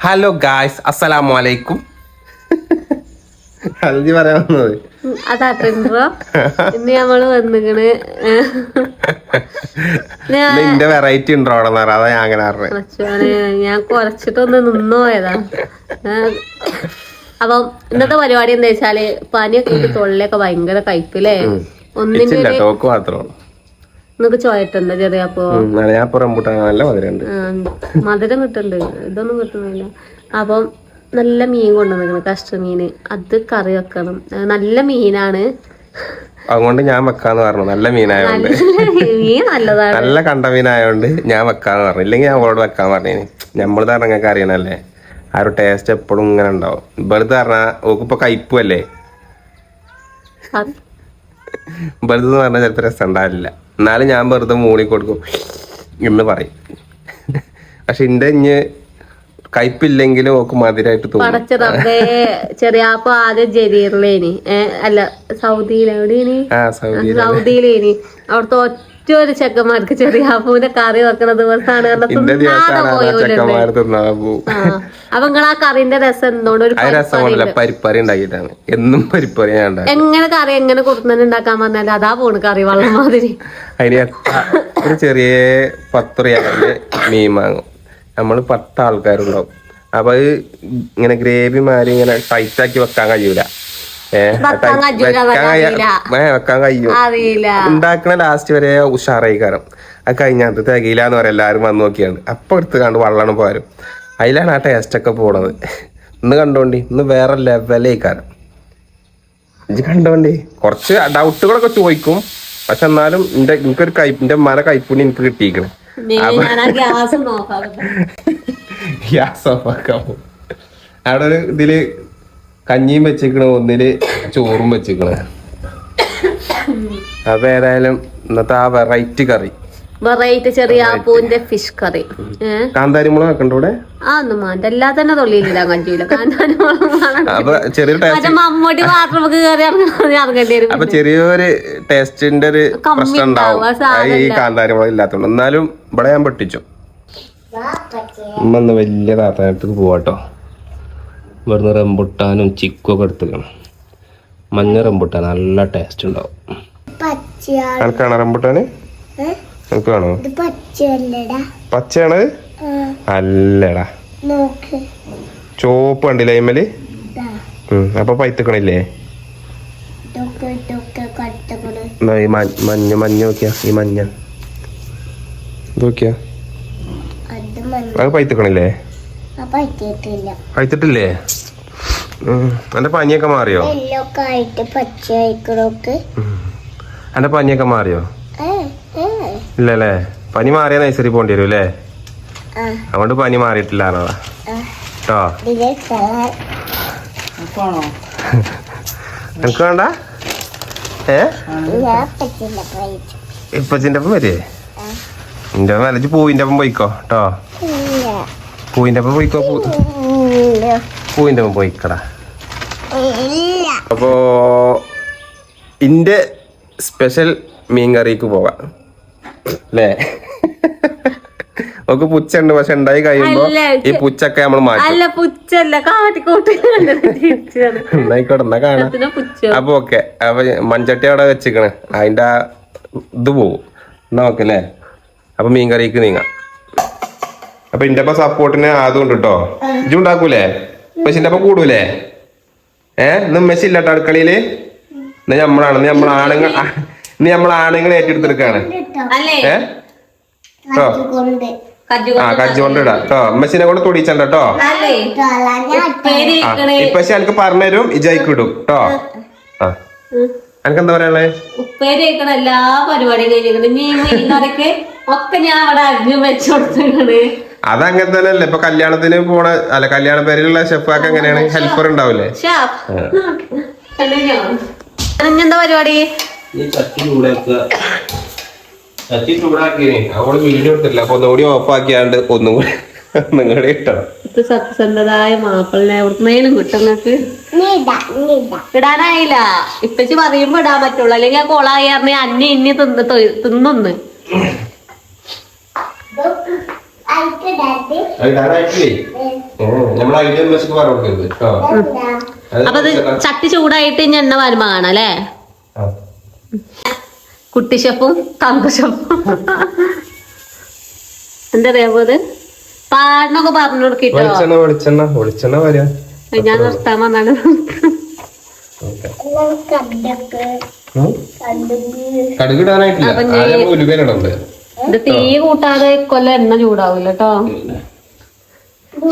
Hello guys അസ്സലാമു അലൈക്കും ഹൽജി പറയാൻ വന്നത്. അതാട്ടോ ഇന്ന് നമ്മൾ വന്നിക്കണ്. ഞാൻ നിന്റെ വെറൈറ്റി ഉണ്ടോ അതാ ഞാൻ അങ്ങനെ ഞാൻ കുറച്ചിട്ടൊന്ന് നിന്നു പോയതാ അപ്പം ഇന്നത്തെ പരിപാടി എന്താ വെച്ചാൽ പനിയൊക്കെ ഇട്ട് തൊള്ളിയൊക്കെ ഭയങ്കര കയ്പില്ലേ ടോക്ക് മാത്രമാണ് നിങ്ങക്ക് ചോയട്ടുണ്ട് ചെറിയ അപ്പൊ. ഞാൻ ഇപ്പൊ റംബൂട്ടാൻ നല്ല മധുരമുണ്ട്. മധുരം കിട്ടുന്നുണ്ട് ഇതൊന്നും കിട്ടുന്നില്ല. അപ്പം നല്ല മീൻ കൊണ്ടുവന്നിരിക്കണം കഷ്ടമീന് അത് കറി വെക്കണം. നല്ല മീനാണ്. അതുകൊണ്ട് ഞാൻ വെക്കാന്ന് പറഞ്ഞു. നല്ല മീനായോണ്ട്. മീൻ നല്ലതാണ്. നല്ല കണ്ട മീനായോണ്ട് ഞാൻ വെക്കാന്ന് പറഞ്ഞു. ഇല്ലെങ്കിൽ ഞാൻ അവളോട് വെക്കാൻ പറഞ്ഞേന്. നമ്മൾ നിങ്ങൾക്ക് അറിയണല്ലേ? ആ ഒരു ടേസ്റ്റ് എപ്പോഴും ഇങ്ങനെ ഉണ്ടാവും. വെറുതെ പറഞ്ഞാൽ ഓക്കിപ്പോ കയ്പല്ലേ വെറുതെ പറഞ്ഞാൽ ചിലപ്പോ രസം ഉണ്ടാവില്ല. എന്നാലും ഞാൻ വെറുതെ മൂളി കൊടുക്കും എന്ന് പറയും. പക്ഷെ എന്റെ ഇഞ്ഞ് കയ്പില്ലെങ്കിലും ഓക്ക് മധുരമായിട്ട് തോന്നും. റബ്ബേ ചെറിയാപ്പ ആദ്യം ജരീറിലേനി. അല്ല സൗദിയിലെവിടെയാണ് സൗദിയിലേനി. അവിടുത്തെ ഒറ്റ ഒരു ചെക്കന്മാർക്ക് ചെറിയാപ്പൂന്റെ കറി വെക്കണ ദിവസമാണ് അപ്പൊ നിങ്ങൾ ആ. കറിന്റെ രസം എന്തുകൊണ്ട് ഒരു പരിപ്പറി ഉണ്ടാക്കിയിട്ടാണ്. എന്നും പരിപ്പറി എങ്ങനെ കറി എങ്ങനെ കുറുന്നനെ ഉണ്ടാക്കാൻ പറഞ്ഞാൽ അതാ പോണ് കറി വെള്ളം മാതിരി. അതിന് ഒരു ചെറിയ പത്ത് റിയാലിന് മീൻ വാങ്ങും. നമ്മൾ പത്ത് ആൾക്കാരുണ്ടാവും അപ്പൊ ഇങ്ങനെ ഗ്രേവി മാതിരി ഇങ്ങനെ ടൈറ്റ് ആക്കി വെക്കാൻ കഴിയൂല. വെക്കാൻ. കഴിയ- ഉണ്ടാക്കണ ലാസ്റ്റ് വരെ ഉഷാറായി കാരണം അത് കഴിഞ്ഞാൽ അത് തികയില്ല എന്ന് പറയാം എല്ലാവരും വന്നു നോക്കിയാണ് അപ്പൊ എടുത്ത് കണ്ട് വള്ളണം പോരും. അതിലാണ് ആ ടേസ്റ്റ് ഒക്കെ പോണത്. ഇന്ന് കണ്ടോണ്ടി ഇന്ന് വേറെ ലെവലേ കാരണം. ഇത് കണ്ടോണ്ടി? കുറച്ച് ഡൗട്ടുകളൊക്കെ ചോദിക്കും. പക്ഷെ എന്നാലും എന്റെ എനിക്കൊരു കൈ എന്റെ മല കൈപ്പുണ്ണി എനിക്ക് കിട്ടിയിരിക്കണം. ഗ്യാസ് അവിടെ ഒരു ഇതിൽ കഞ്ഞിയും വെച്ചിക്കണ് ഒന്നിൽ ചോറും വെച്ചിക്കണ് അപ്പൊ ഏതായാലും ഇന്നത്തെ ആ വെറൈറ്റി കറി. വെറൈറ്റി ചെറിയ ആപ്പൂന്റെ ഫിഷ് കറി. കാന്താരി മുളക് വെക്കണ്ട ഇവിടെ? ആ ഒന്നും എല്ലാ തന്നെ തൊള്ളിയില്ല കഴിയൂല കാന്താരി മുളക് മറ്റേ കയറി ഇറങ്ങേണ്ടി വരും അപ്പൊ ചെറിയൊരു ടേസ്റ്റിന്റെ ഒരു പ്രശ്നം ഉണ്ടാവും. ഈ കാന്താരി മുളക് ഇല്ലാത്തതുകൊണ്ട്. എന്നാലും ഇവിടെ ഞാൻ പൊട്ടിച്ചു. അമ്മ വലിയ താത്താനടുത്ത് പോവാട്ടോ. ഇവിടുന്ന് റംബുട്ടാനും ചിക്കും ഒക്കെ എടുത്തുക്കണം മഞ്ഞ റംബുട്ടാൻ നല്ല ടേസ്റ്റ് ഉണ്ടാവും. അനക്കാണോ റംബുട്ടാന്? പച്ചയല്ലടാ. പച്ചയാണ് അല്ലടാ. നോക്ക്. ചോപ്പ് കണ്ടില്ലേ ഇമ്മൽ അപ്പൊ പൈത്തക്കണില്ലേ? മഞ്ഞ മഞ്ഞ മഞ്ഞ നോക്കിയാ ഈ മഞ്ഞ. നോക്കിയാ. അത് മഞ്ഞ. അത് പൈത്തക്കണില്ലേ? കഴിച്ചിട്ടില്ലേ എന്റെ പനിയൊക്കെ മാറിയോ? എന്റെ പനിയൊക്കെ മാറിയോ? ഇല്ലല്ലേ? പനി മാറിയ നൈസറി പോണ്ടി വരും അല്ലേ? അതുകൊണ്ട് പനി മാറിയിട്ടില്ല കേട്ടോ എനിക്ക് വേണ്ട? ഏ? ഇപ്പച്ചിന്റെ ഒപ്പം വരേ എന്റെ വലച്ച് പൂവിന്റെ ഒപ്പം പോയിക്കോ. കേട്ടോ പൂവിന്റെ അപ്പൊ പോയിക്കോ പൂ ഇല്ല. പൂവിന്റെ ഒപ്പം പോയിക്കടാ. അപ്പോ ഇന്റെ സ്പെഷ്യൽ മീൻ കറിക്ക് പോകാം അല്ലേ? നമുക്ക് പുച്ചുണ്ട് പക്ഷെ ഉണ്ടായി കഴിയുമ്പോ ഈ പുച്ചൊക്കെ നമ്മൾ മാറ്റിക്കോട്ടെ എന്നാ കാണാം. അപ്പൊ ഓക്കെ അപ്പൊ മൺചട്ടി അവിടെ വെച്ചിക്കണ്. അതിന്റെ ഇത് പോവും. എന്നാ ഓക്കെ അല്ലേ? അപ്പൊ മീൻ കറിക്ക് നീങ്ങാം. അപ്പൊ ഇന്റെ അപ്പൊ സപ്പോർട്ടിന് ആയതുകൊണ്ട് കേട്ടോ ഇജ് ഉണ്ടാക്കൂലേ? മെസ്സിന്റെ അപ്പൊ കൂടൂലേ? ഏ? ഇന്ന് മെസ്സി ഇല്ല കേട്ടോ അടുക്കളയിൽ? ഇന്ന് നമ്മളാണ് ഇന്ന് നമ്മൾ ആണുങ്ങൾ ഇന്ന് നമ്മൾ ആണുങ്ങൾ ഏറ്റെടുത്തെടുക്കാണ്. അല്ലേ? ഏ? കേട്ടോ ആ കജ്ജി കൊണ്ട് ഇടാം. കേട്ടോ മെസ്സിനെ കൊണ്ട് തൊടിച്ചണ്ട കേട്ടോ ഇപ്പച്ചി എനിക്ക് പറഞ്ഞുതരും ഇജയ്ക്ക് ഇടും. കേട്ടോ ആ. എനിക്ക് എന്താ പറയാനുള്ളത് ഉപ്പേരി വെക്കണ എല്ലാ പരിപാടിയും കഴിഞ്ഞിട്ടുണ്ട് ഒക്കെ ഞാൻ അവിടെ അരിഞ്ഞു വെച്ചു കൊടുത്തിട്ടുണ്ട് അതങ്ങനെ തന്നെയല്ലേ? ഇപ്പൊ കല്യാണത്തിന് പോണ അല്ല കല്യാണ പേരിലുള്ള ഷെഫാക്ക് എങ്ങനെയാണ്? ഹെൽപ്പർ ഉണ്ടാവില്ലേ? എന്താ പരിപാടി? ഈ ചട്ടി അവൾ വീഡിയോ അപ്പൊ ഒന്നുകൂടി ഒന്നും കൂടി ഒന്നും കൂടി ഇട്ടണം. ഇത് സത്യസന്ധതായ മാപ്പിളിനെ എവിടുന്നേലും കിട്ടും നിങ്ങക്ക് നീടാ നീടാ ഇടാനായില്ല. ഇപ്പച്ചി പറയുമ്പോ ഇടാൻ പറ്റുള്ളൂ. അല്ലെങ്കിൽ ആ കൊളായി അന്നി അന്യ ഇന്നി തിന്ന് തിന്നൊന്ന്. അത് അപ്പൊ ചട്ടി ചൂടായിട്ട് ഇനി എണ്ണ വരുമ്പോ കാണാം അല്ലേ. കുട്ടി ഷെഫും തന്ത ഷെഫും. എന്താ പറയാ പോത് പാടിനൊക്കെ പറഞ്ഞു കൊടുക്കിട്ടോ? ഞാൻ നിർത്താൻ വന്നാണ്. കടുകിടാനായിട്ടില്ല ഇത് തീ കൂട്ടാതെ കൊല്ലം എണ്ണ ചൂടാവില്ല കേട്ടോ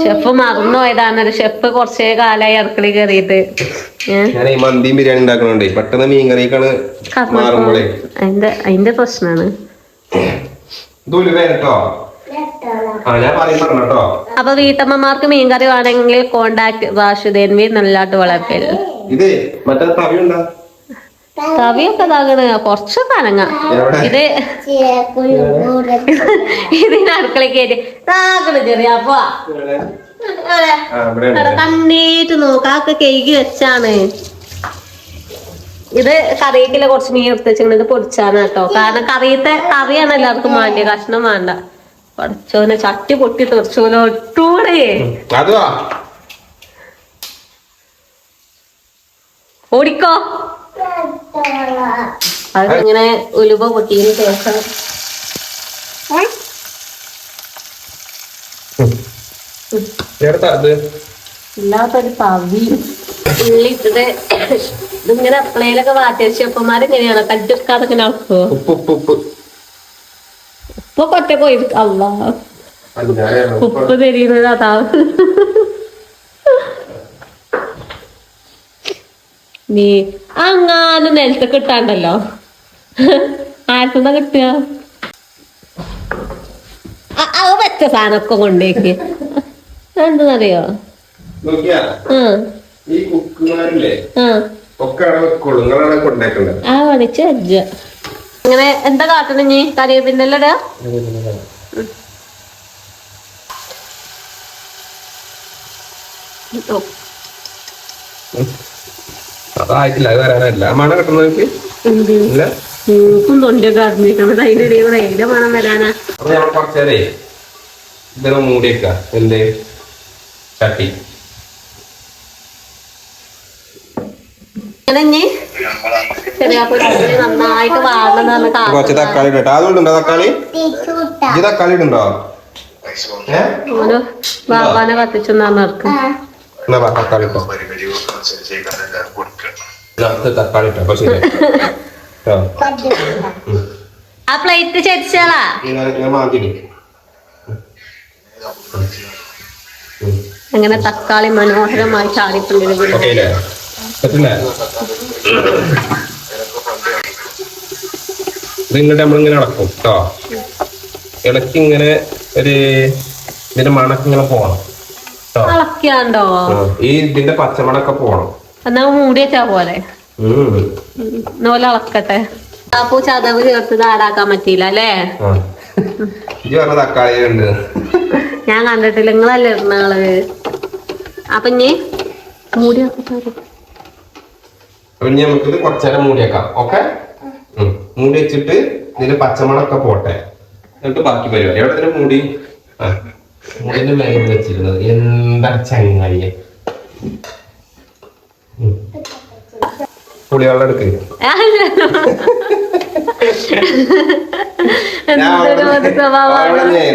ഷെഫ് മറന്നു പോയതാണ്. ഷെഫ് കുറച്ചേ കാലായി അടുക്കളയിൽ കയറിയിട്ട്. ഞാൻ ഈ മന്തിയും ബിരിയാണി ഉണ്ടാക്കണോണ്ടേ. പെട്ടെന്ന് മീൻ കറിയാണ് മാറുമ്പോഴേ അതിന്റെ അതിന്റെ പ്രശ്നമാണ് കേട്ടോ അപ്പൊ വീട്ടമ്മമാർക്ക് മീൻകറി വേണമെങ്കിൽ കോണ്ടാക്ട് വാസുദേവി നല്ലാട്ട് വളർക്കൽ ഇത് മറ്റേ തവിയുണ്ടാ തവിയൊക്കെ ഇതാകണ്. കൊറച്ച് കനങ്ങ? ഇത് ഇതിന് അടുക്കള കയറ്റി. ഇതാകണ് ചെറിയ അപ്പൊ. കണ്ണീറ്റ് നോക്കാക്ക കഴുകി വെച്ചാണ്. ഇത് കറിയിക്കില്ല കുറച്ച് മീൻ എടുത്ത് ഇത് പൊടിച്ചാണ് കേട്ടോ. കാരണം കറിയത്തെ കറിയാണ് എല്ലാവർക്കും വേണ്ട കഷ്ണം വേണ്ട. പഠിച്ചോനെ ചട്ടി പൊട്ടി തുറച്ചോനെ ഒട്ടൂടെ. ഓടിക്കോ. അത് ഇങ്ങനെ ഉലുവ പൊട്ടിയതിന് ശേഷം ഇല്ലാത്തൊരു പവി. ഉള്ളി ഇട്ടിട്ട് ഇതിങ്ങനെ എപ്പോഴേലൊക്കെ വാറ്റിയ ചെപ്പന്മാർ ഇങ്ങനെയാണ്. കജ്ജെടുക്കാതെ ഇങ്ങനെ നടക്കുവോ ഉപ്പ് ഉപ്പ് ഉപ്പ്. ഇപ്പൊ കൊറ്റ പോയി. അല്ല. ഉപ്പ് തരുന്നത് അതാ. നീ അങ്ങാനും നിലത്ത് കിട്ടാണ്ടല്ലോ ആർക്കുന്നാ കിട്ടുക? അത് വെച്ച സാധനമൊക്കെ കൊണ്ടേക്ക്. എന്താന്നറിയോ ആ. ഈ കുക്കുമാരില്ലേ? ആ. ഒക്കെ അവിടെ വെക്കുള്ളൂ. കൊണ്ടേക്കണ്ടത് ആ വണിച്ച് വെച്ച അങ്ങനെ എന്താ കാട്ടണം നീ? കറിയ പിന്നല്ലട ഓ അതായിട്ടില്ല അത് വരാനല്ല മണ കിട്ടുന്നത് എന്ത്? ഇല്ല. മൂക്കും തൊണ്ടൊക്കെ അറിഞ്ഞിരിക്കണത് അതിന്റെ ഇടയിൽ കൂടെ അതിന്റെ മണം വരാനാ? അപ്പൊ നമ്മൾ കുറച്ചേരേ ഇതൊന്ന് മൂടിയേക്ക. എന്ത്? ചട്ടി. കുറച്ച് തക്കാളി ഇടട്ടോ അതുകൊണ്ടുണ്ടോ തക്കാളി? ഈ തക്കാളി ബാബാനെ കത്തിച്ചൊന്നാന്ന് നടക്കും. എന്നാ തക്കാളി ഇട്ടോ ഇത് തക്കാളി ഇട്ടോ അപ്പൊ ശരി. ആ പ്ലേറ്റ് ചെരിച്ചാളാ. അങ്ങനെ തക്കാളി മനോഹരമായി ചാടിക്കൊണ്ടിരിക്കുന്നു അല്ലേ പറ്റില്ലേ ഇത് ഇങ്ങോട്ട് നമ്മളിങ്ങനെ ഇളക്കും കേട്ടോ ഇളക്കി ഇങ്ങനെ ഒരു ഇതിന്റെ മണക്ക് ഇങ്ങനെ പോണം കേട്ടോ ഇളക്കിയാണ്ടോ ഈ ഇതിന്റെ പച്ചമണൊക്കെ പോണം. എന്നാ മൂടി വെച്ചാ പോലെ. നോല ഇളക്കട്ടെ അപ്പൂ ചതവ് ചേർത്ത് ആടാക്കാൻ പറ്റിയില്ല അല്ലേ തക്കാളി ഉണ്ട് ഞാൻ കണ്ടിട്ടില്ല നിങ്ങളല്ലേ ഇടുന്നാൾ അപ്പൊ ഇനി മൂടി ഇനി നമുക്കിത് കുറച്ചേരം മൂടിയേക്കാം ഓക്കെ? മൂടി വെച്ചിട്ട് ഇതിന്റെ പച്ചമണൊക്കെ പോട്ടെ. എന്നിട്ട് ബാക്കി പരിപാടി. എവിടെ മൂടി? ആ. മൂടിന്റെ മേലെ വെച്ചിരുന്നത്. എന്താ ചങ്ങായി. പുളിവെള്ളം എടുക്ക്.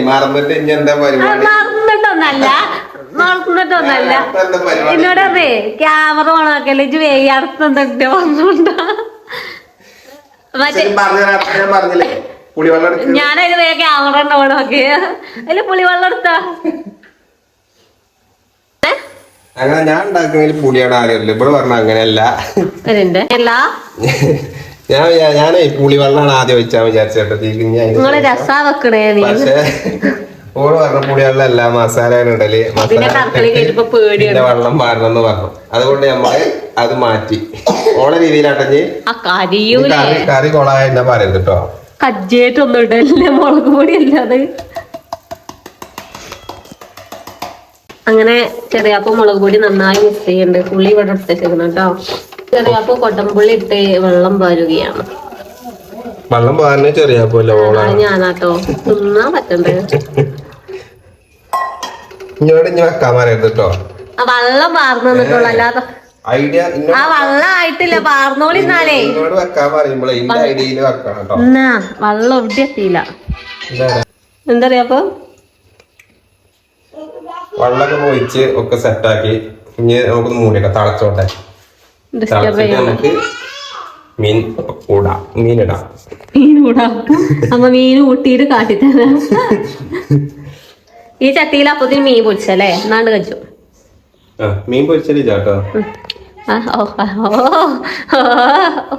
മറന്നിട്ട് ഇനി എന്താ പരിപാടി? മറന്നിട്ടൊന്നല്ല. മറന്നിട്ടൊന്നല്ല എന്നോട് ക്യാമറ ഓണാക്കല്ലേ ഇജ്ജ് വേഗം അടുത്തുണ്ട് വന്നുണ്ടോ മറ്റേ പറഞ്ഞില്ലേ? പുളിവെള്ളം എടുക്ക്. ഞാനതിന് വേഗം ക്യാമറ അല്ല അതിൽ പുളിവെള്ളം എടുത്താ? അങ്ങനെ ഞാൻ ഉണ്ടാക്കുന്നതിൽ പുളിയാണ് ആദ്യമല്ലേ ഇവിടെ പറഞ്ഞ അങ്ങനെയല്ല. ഞാൻ ഞാനേ പുളിവെള്ളമാണ് ആദ്യം വെച്ചാ നീ. പക്ഷേ ഓൾ പറഞ്ഞ പുളിവെള്ളം അല്ല മസാല ഇതിന്റെ വെള്ളം മാറണമെന്ന് പറഞ്ഞു. അതുകൊണ്ട് നമ്മൾ അത് മാറ്റി. ഓളെ രീതിയിലാട്ടെ കറി കൊളായ പറയരുത് കേട്ടോ കജ്ജേറ്റൊന്നും ഇടല്ലേ മുളക് പൊടി അല്ലാതെ അങ്ങനെ ചെറിയാപ്പ മുളക് പൊടി നന്നായി മിക്സ് ചെയ്യുന്നുണ്ട് പുള്ളി ഇവിടെ എടുത്തേക്കുന്നു കേട്ടോ. ചെറിയാപ്പം കൊട്ടമ്പുള്ളി ഇട്ട് വെള്ളം പാരുകയാണ് വെള്ളം പാരുന്ന ചെറിയാപ്പല്ലോ ഞാനാട്ടോ. തിന്നാൻ പറ്റണ്ടേ. ഇങ്ങോട്ട് ഇനി വെക്കാൻ പറയരുത് കേട്ടോ വെള്ളം പാർന്നു തന്നിട്ടുള്ളൂ അല്ലാതെ ഐഡിയ ആ വെള്ളം ആയിട്ടില്ല പാർന്നോളിന്നാലേ ഇങ്ങോട്ട് വെക്കാൻ പറയുമ്പോഴേ ഇന്റെ ഐഡിയയിൽ വെക്കണം കേട്ടോ. വെള്ളം എവിടെ എത്തിയില്ല. എന്താ പറയാ അപ്പൊ? വെള്ളമൊക്കെ പോയിച്ച് ഒക്കെ സെറ്റാക്കി. ഇനി നമുക്ക് മൂടിയൊക്കെ. തളച്ചോട്ടെ. നമുക്ക് മീൻ കൂടാം. മീനിടാം മീൻ കൂടാ. അമ്മ മീൻ കൂട്ടിയിട്ട് കാട്ടിത്തരാം ഈ ചട്ടിയിൽ അപ്പത്തിന് മീൻ പൊടിച്ചല്ലേ എന്നാണ്ട് കഴിച്ചു? മീൻ പൊരിച്ചല്ലേ ചാട്ടോ.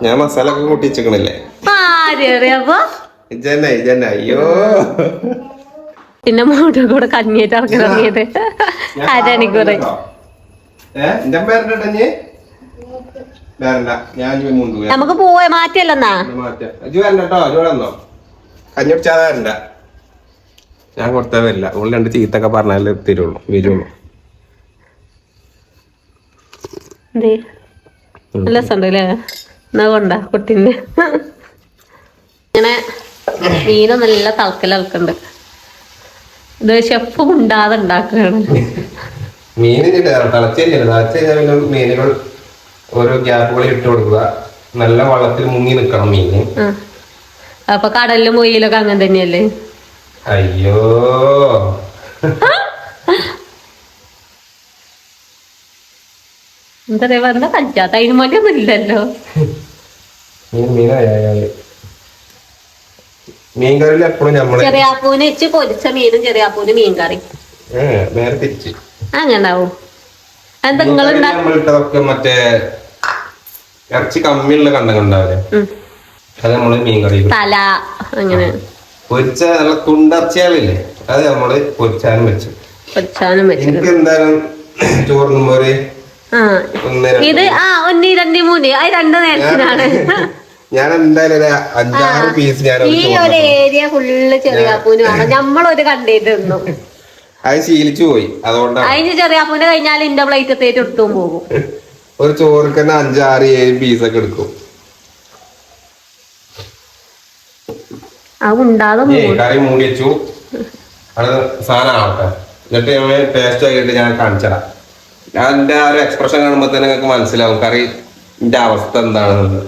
ഞാൻ മസാല ഒക്കെ ഇജന്നെ ഇജന്നെ അയ്യോ. പിന്നെ മോട്ടർ കൂടെ കഞ്ഞിട്ട് ഇറക്കി അരണിക്കൂറ് പോയി. നമുക്ക് പോവേ മാറ്റിയല്ലെന്നാ? കേട്ടോ കഞ്ഞി ഞാൻ കൊടുത്താ വരില്ല. ഉള്ളിൽ രണ്ട് ചീത്തൊക്കെ പറഞ്ഞാലേ തരുള്ളൂ വരുള്ളൂ. എന്തേ? നല്ല രസമുണ്ട് അല്ലേ എന്നാ കൊണ്ട കുട്ടീന്റെ? ഇങ്ങനെ മീനും നല്ല തളക്കലക്കുണ്ട് ഇത് ഷെഫ് ഉണ്ടാതെ ഉണ്ടാക്കുകയാണ്. മീനിന് മീനുകൾ ഓരോ ഗ്യാപ്പുകളിൽ ഇട്ട് കൊടുക്കുക. നല്ല വള്ളത്തിൽ മുങ്ങി നിൽക്കണം മീന്. അപ്പൊ കടലിലും മൊയ്യിലൊക്കെ അങ്ങനെ തന്നെയല്ലേ? അയ്യോ. എന്താ പറയാ വെറുതെ കളിച്ചാത്ത അതിന് മടിയൊന്നും ഇല്ലല്ലോ മീൻ മീനായാൽ. മീൻ കറിയിൽ എപ്പോഴും നമ്മൾ ചെറിയാപ്പൂന് ഇച്ച് പൊരിച്ച മീനും ചെറിയാപ്പൂന് നേരെ തിരിച്ച്. എന്താ മറ്റേ ഇറച്ചി കമ്മിയുള്ള കണ്ടങ്ങളുണ്ടാവില്ലേ? അത് നമ്മൾ മീൻ കറി തല അങ്ങനെ. പൊരിച്ച നല്ല തുണ്ടർച്ചകളില്ലേ അത് നമ്മൾ പൊരിച്ചാനും വെച്ചു. പൊരിച്ചാനും വെച്ചു എനിക്ക് എന്തായാലും ഒരു ഒന്ന് ഇത് ആ ഒന്ന് രണ്ട് മൂന്ന്. അത് രണ്ട് നേരത്തിനാണ്. ഞാൻ എന്തായാലും അഞ്ചാറ് പീസ് ഞാൻ ഈ ഒരു ഏരിയ ഫുള്ള് ചെറിയാപ്പൂന് വേണം. നമ്മളൊരു കണ്ടേറ്റ് തിന്നു അത് ശീലിച്ചു പോയി. അതുകൊണ്ടാണ്. അതിന് ചെറിയാപ്പൂന് കഴിഞ്ഞാൽ ഇന്റെ പ്ലേറ്റ് തേറ്റ് എടുത്തും പോകും. ഒരു ചോറുക്ക് തന്നെ അഞ്ചാറ് ഏഴ് പീസ് ഒക്കെ എടുക്കും. കറി മൂടി വെച്ചു. അത് സാധനം ആവട്ടെ. എന്നിട്ട് ഞാൻ ടേസ്റ്റ് ആയിട്ട് ഞാൻ കാണിച്ചടാം ഞാൻ എന്റെ ആ ഒരു എക്സ്പ്രഷൻ കാണുമ്പോ തന്നെ നിങ്ങൾക്ക് മനസ്സിലാവും. കറി എന്റെ അവസ്ഥ എന്താണെന്ന്.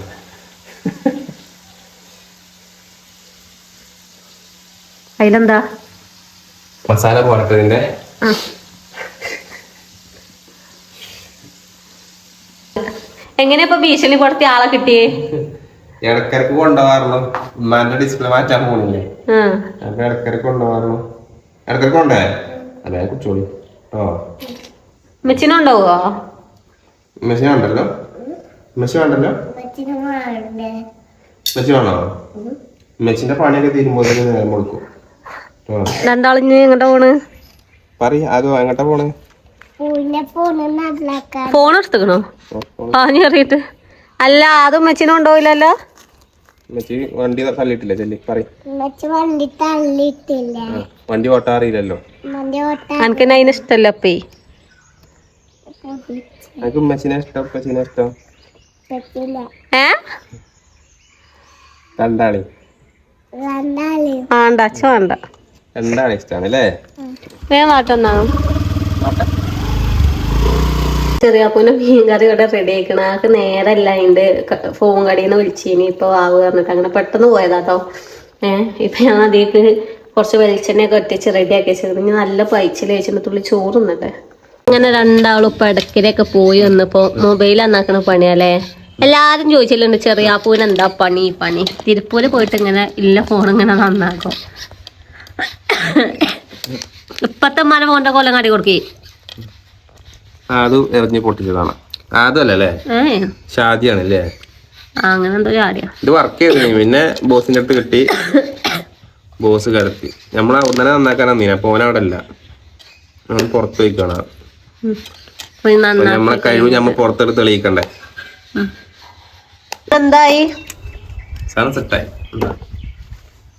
അതിലെന്താ മസാല പോലത്തതിന്റെ എങ്ങനെയാ ഭീഷണി പുറത്തി ആളെ കിട്ടിയേ? ഇടക്കിടക്ക് കൊണ്ടുപോകാറുള്ളൂ. ഉമ്മാന്റെ ഡിസ്പ്ലേ മാറ്റാൻ പോണില്ലേ? അപ്പൊ ഇടക്കിടക്ക് കൊണ്ടുപോകാറുള്ളൂ. ഇടക്കിടക്ക് കൊണ്ടേ അതെ കുച്ചോളി ഓ. മെച്ചിനുണ്ടാവോ മെസ്സിനുണ്ടല്ലോ. മെസ്സി വേണ്ടല്ലോ മെസ്സി വേണോ മെസ്സിന്റെ പണിയൊക്കെ തീരുമ്പോ നേരം കൊടുക്കും. രണ്ടാളിഞ്ഞ് എങ്ങോട്ടാ പോണ്? പറ അത് എങ്ങോട്ടാ പോണേ? ഫോൺ എടുത്തുക്കണോ? പാഞ്ഞു കയറിയിട്ട്. അല്ല അതും മെച്ചിനും ഉണ്ടാവില്ലല്ലോ മെസ്സി വണ്ടി തള്ളിയിട്ടില്ല ചെല്ലി വണ്ടി തള്ളിയിട്ടില്ല. വണ്ടി ഓട്ടാറിയില്ലല്ലോ വണ്ടി ഓട്ടാൻ എനിക്ക് അതിന് ഇഷ്ടല്ല അപ്പേ? എനിക്ക് മെസ്സിനെ ഇഷ്ടം മെസ്സിനെ ഇഷ്ടം? രണ്ടാളി. വേണ്ട അച്ഛ വേണ്ട. രണ്ടാളി ഇഷ്ടമാണ് അല്ലേ? വേഗം വാട്ടെന്നാണ് ചെറിയാപ്പൂനെ മീൻ കറി ഇവിടെ റെഡി ആക്കണം ആൾക്ക് നേരല്ല അതിന്റെ ഫോൺ കടയിൽ നിന്ന് വിളിച്ചിനി. ഇപ്പൊ ആവ് പറഞ്ഞിട്ട് അങ്ങനെ പെട്ടെന്ന് പോയതാട്ടോ ഏഹ് ഇപ്പൊ ഞാൻ അതിലേക്ക് കുറച്ച് വെളിച്ചെണ്ണയൊക്കെ ഒറ്റച്ച് റെഡി ആക്കി വെച്ചത് ഇനി നല്ല പൈച്ചിൽ വെച്ചിട്ട് തുള്ളി ചോറ് അങ്ങനെ രണ്ടാളും ഇപ്പൊ ഇടക്കിലൊക്കെ പോയി വന്നപ്പോ മൊബൈൽ അന്നാക്കണ പണിയല്ലേ? എല്ലാരും ചോദിച്ചിട്ടുണ്ട് ചെറിയാപ്പൂന് എന്താ പണി? പണി? തിരുപ്പൂര് പോയിട്ട് ഇങ്ങനെ ഇല്ല ഫോൺ ഇങ്ങനെ നന്നാക്കും. ഇപ്പത്തെ മല ഫോണിന്റെ കൊല്ലം കാട്ടി കൊടുക്കേ. അത് എറിഞ്ഞ് പൊട്ടിച്ചതാണ്. അതല്ലേ ഷാദിയാണല്ലേ ഏ. ഷാദിയാണ് അല്ലേ അങ്ങനെ എന്തോ കാര്യം ഇത് വർക്ക് ചെയ്തു പിന്നെ ബോസിന്റെ അടുത്ത് കിട്ടി. ബോസ് കിടത്തി. നമ്മളെ ഒന്നനെ നന്നാക്കാനാ നീന അപ്പൊ ഓനവിടെ അല്ല നമ്മൾ പുറത്ത് പോയിക്കാണ്. അപ്പൊ നമ്മളെ കഴിവ് നമ്മൾ പുറത്തെടുത്ത് തെളിയിക്കണ്ടേ? എന്തായി സൺസെറ്റായി സെറ്റായി.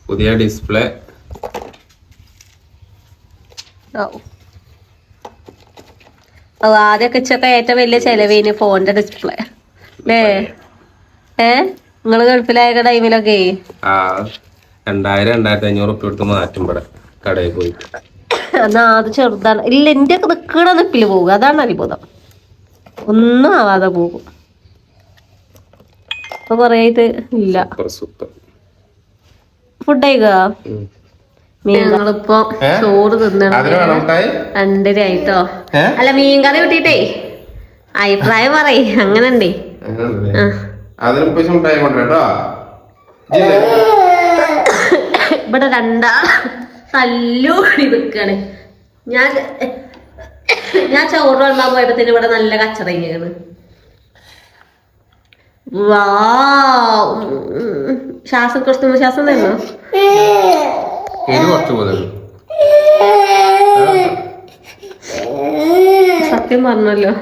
പുതിയ ഡിസ്പ്ലേ. ആദ്യമൊക്കെ ഇച്ചൊക്കെ ഏറ്റവും വലിയ ചെലവേന് ഫോണിന്റെ ഡിസ്പ്ലേ. അല്ലേ ഏ? നിങ്ങൾ ഗൾഫിലായ ടൈമിലൊക്കെ? ആ രണ്ടായിരം രണ്ടായിരത്തി അഞ്ഞൂറ് ഉപ്പ് എടുത്ത് മാറ്റും ഇവിടെ കടയിൽ പോയിട്ട്. എന്നാ അത് ചെറുതാണ്. ഇല്ല എന്റെ ഒക്കെ നിൽക്കണ നിപ്പിൽ പോകും. അതാണ് അത്ഭുതം ഒന്നും ആവാതെ പോകും. അപ്പൊ കൊറേ ആയിട്ട് ഇല്ല ഫുഡ് കഴിക്കുക ഞങ്ങളിപ്പോ ചോറ് തിന്നണം രണ്ടര ആയിട്ടോ? അല്ല മീൻകറി കിട്ടിട്ടേ അഭിപ്രായം പറയ്. അങ്ങനെ ഉണ്ടേ ഇവിടെ രണ്ടാ. തല്ലൂടി നിക്കാണ് ഞാൻ ഞാൻ ചോറ് വിളമ്പാൻ പോയപ്പോ ഇവിടെ നല്ല കച്ചറങ്ങിയാണ് വാ ശ്വാസം കുറച്ച് ശ്വാസം പോലെ. സത്യം പറഞ്ഞല്ലോ.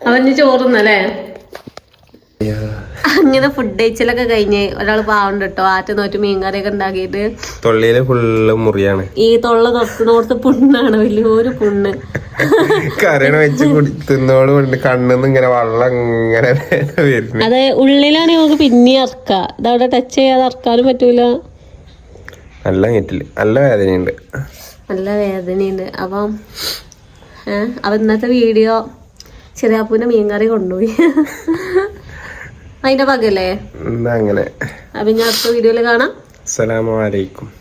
അവന് ചോറുന്നല്ലേ അങ്ങനെ ഫുഡ് കഴിച്ചിലൊക്കെ കഴിഞ്ഞ് ഒരാൾ പാവണ്ട് കേട്ടോ ആറ്റ നോറ്റ് മീൻകറിയൊക്കെ ഉണ്ടാക്കിയിട്ട് തൊള്ളിയിൽ ഫുള്ള് മുറിയാണ്. ഈ തൊള്ള തൊട്ടുന്നോടത്ത് പുണ്ണാണ്. വലിയൊരു പുണ്ണ്. കറിയണ വെച്ച് കുടി തിന്നോട് കൊണ്ട് കണ്ണിന്ന് ഇങ്ങനെ വെള്ളം ഇങ്ങനെ വരുന്നു അത് ഉള്ളിലാണ് നമുക്ക് പിന്നെ അർക്ക ഇതവിടെ ടച്ച് ചെയ്യാതെ അറക്കാനും പറ്റൂല. നല്ല കേട്ടില്ല നല്ല വേദനയുണ്ട്. നല്ല വേദനയുണ്ട്. അപ്പം അപ്പൊ ഇന്നത്തെ വീഡിയോ ചെറിയാപ്പൂന്റെ മീൻകറി കൊണ്ടുപോയി. അതിന്റെ പകലേ അങ്ങനെ. അപ്പൊ ഞാൻ അടുത്ത വീഡിയോയിൽ കാണാം. അസ്സലാമു അലൈക്കും.